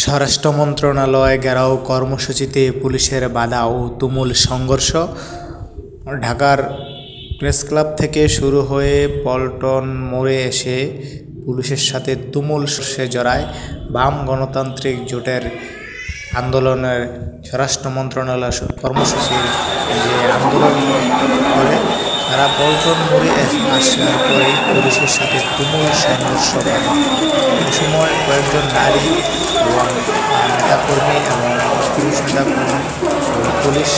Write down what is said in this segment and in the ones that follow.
স্বরাষ্ট্র মন্ত্রণালয় ঘেরাও কর্মসূচিতে পুলিশের বাধা ও তুমুল সংঘর্ষ। ঢাকার প্রেসক্লাব থেকে শুরু হয়ে পল্টন মোড়ে এসে পুলিশের সাথে তুমুল সে জড়ায় বাম গণতান্ত্রিক জোটের আন্দোলনের স্বরাষ্ট্র মন্ত্রণালয় কর্মসূচির যে আন্দোলন করে তারা মোড়ে এস- আসার পরেই পুলিশের সাথে তুমুল সংঘর্ষ করে এই সময় কয়েকজন নারী এবং নেতাকর্মী এবং পুলিশ নেতাকর্মী পুলিশ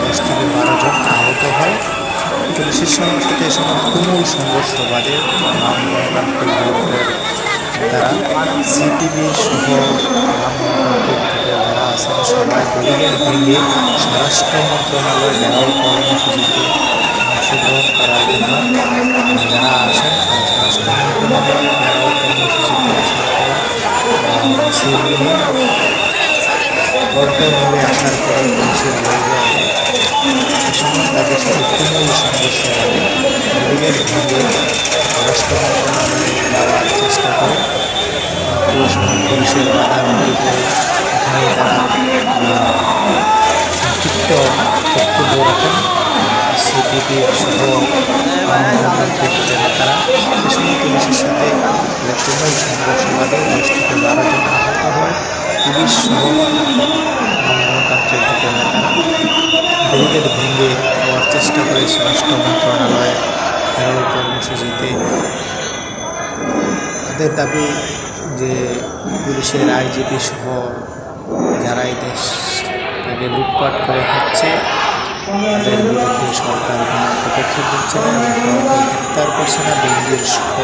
দশ থেকে বারো জন আহত হয়। পুলিশের সঙ্গে সাথে সময় তুমুল সংঘর্ষ বাদে তারা সিটিভি সহ বাম গণতান্ত্রিক জোটের যারা ব্যারিকেড ভেঙে স্বরাষ্ট্র মন্ত্রণালয় ঘেরাও কর্মসূচিতে অংশগ্রহণ করার জন্য যারা আছেন স্বরাষ্ট্র মন্ত্রণালয় ঘেরাও কর্মসূচিতে পল্টন আসার পরে পুলিশের সময় তাদের সাথে তুমুল স্বরাষ্ট্র মন্ত্রণালয়ে চেষ্টা করে। পুলিশের বাধার মধ্যে এখানে তারা সংক্ষিপ্ত বক্তব্য রাখেন থেকে বারো জন আহত হয় পুলিশ সহ ভেঙে দেওয়ার চেষ্টা করে স্বরাষ্ট্র মন্ত্রণালয়ে ঘেরাও কর্মসূচিতে। তাদের দাবি যে পুলিশের আইজিপি সহ যারা এই দেশটাকে লুটপাট করে খাচ্ছে, তাদের বিরুদ্ধে সরকার কোনো পদক্ষেপ নিচ্ছে না এবং গ্রেপ্তার করছে না। বেঞ্জির সহ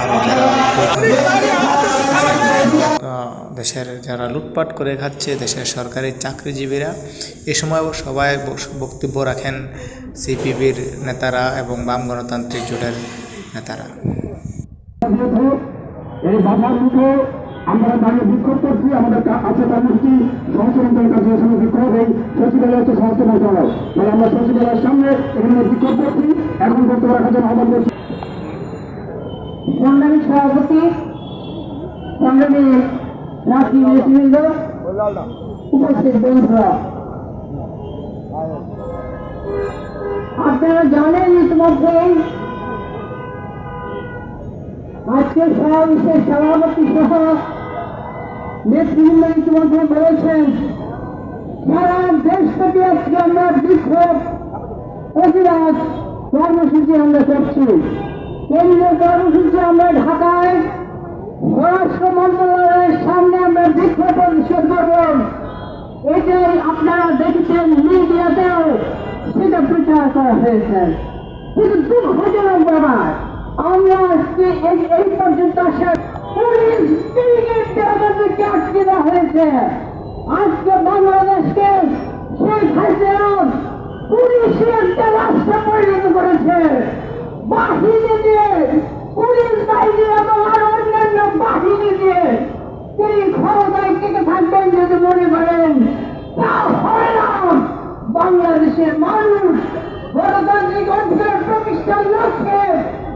আরও যারা দেশের যারা লুটপাট করে খাচ্ছে, দেশের সরকারি চাকরিজীবীরা, এ সময় সবাই বক্তব্য রাখেন সিপিবির নেতারা এবং বাম গণতান্ত্রিক জোটের নেতারা। এই আমরা দাঁড়িয়ে বিক্ষোভ করছি আমাদের আছে কর্মসূচি সংশোধনের কাছে এখানে বিক্ষোভ এই সচিবালয় হচ্ছে স্বাস্থ্য মন্ত্রণালয় তাহলে আমরা সচিবালয়ের সামনে এখানে বিক্ষোভ করছি। এখন বক্তব্য রাখার জন্য আহ্বান করছি। সভাপতি উপস্থিত বন্ধুরা। আপনারা জানেন ইতিমধ্যে আজকে সমাবেশের সভাপতি সহ নেতৃবৃন্দ ইতিমধ্যে বলেছেন সারা দেশ থেকে আজকে আমরা বিক্ষোভ প্রতিবাদ কর্মসূচি আমরা করছি কেন্দ্রীয় কর্মসূচি আমরা ঢাকায় স্বরাষ্ট্র মন্ত্রণালয়ের সামনে আমরা বিক্ষোভ প্রদর্শন করব এটাই আপনারা দেখেছেন মিডিয়াতেও সেটা প্রচার করা হয়েছে কিন্তু দুঃখজনক ব্যাপার আমরা আজকে এই পর্যন্ত আসার আটকে দেওয়া হয়েছে। আজকে বাংলাদেশকে শেখ হাসিনা পুলিশের একটা রাষ্ট্র পরিণত করেছে। বাহিনী দিয়ে, পুলিশ বাহিনী এবং আরও অন্যান্য বাহিনী দিয়ে তিনি ক্ষমতায় টিকে থাকবেন যদি মনে করেন, তা হয় না। বাংলাদেশের মানুষ গণতান্ত্রিক অধিকার প্রতিষ্ঠার লক্ষ্যে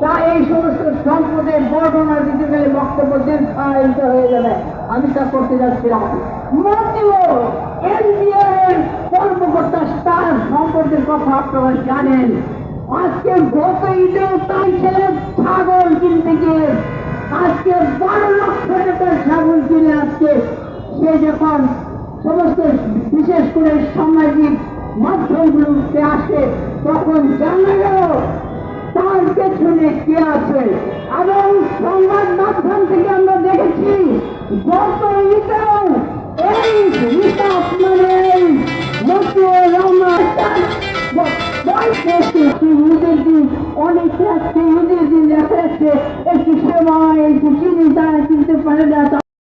তা এই সমস্ত সম্পদের বর্ণনা দিতে গেলে বক্তব্য দীর্ঘায়িত হয়ে যাবে। আমি তা করতে যাচ্ছিলাম। কর্মকর্তা তার সম্পদের কথা আপনারা জানেন। আজকে গত ঈদেও তাই ছেলে ছাগল কিনতে গিয়ে। আজকে বারো লক্ষ টাকার ছাগল কিনে আজকে। সে যখন সমস্ত বিশেষ করে সামাজিক মাধ্যমগুলোতে আসে, তখন জানা গেল তার পেছনে কে আছে? এবং সংবাদ মাধ্যম থেকে আমরা দেখেছি, গত ঈদেও এই রীতা আসমানের মতুর রহমান দিন দেখা যাচ্ছে, একটি সময় একটি জিনিস তারা পারে না।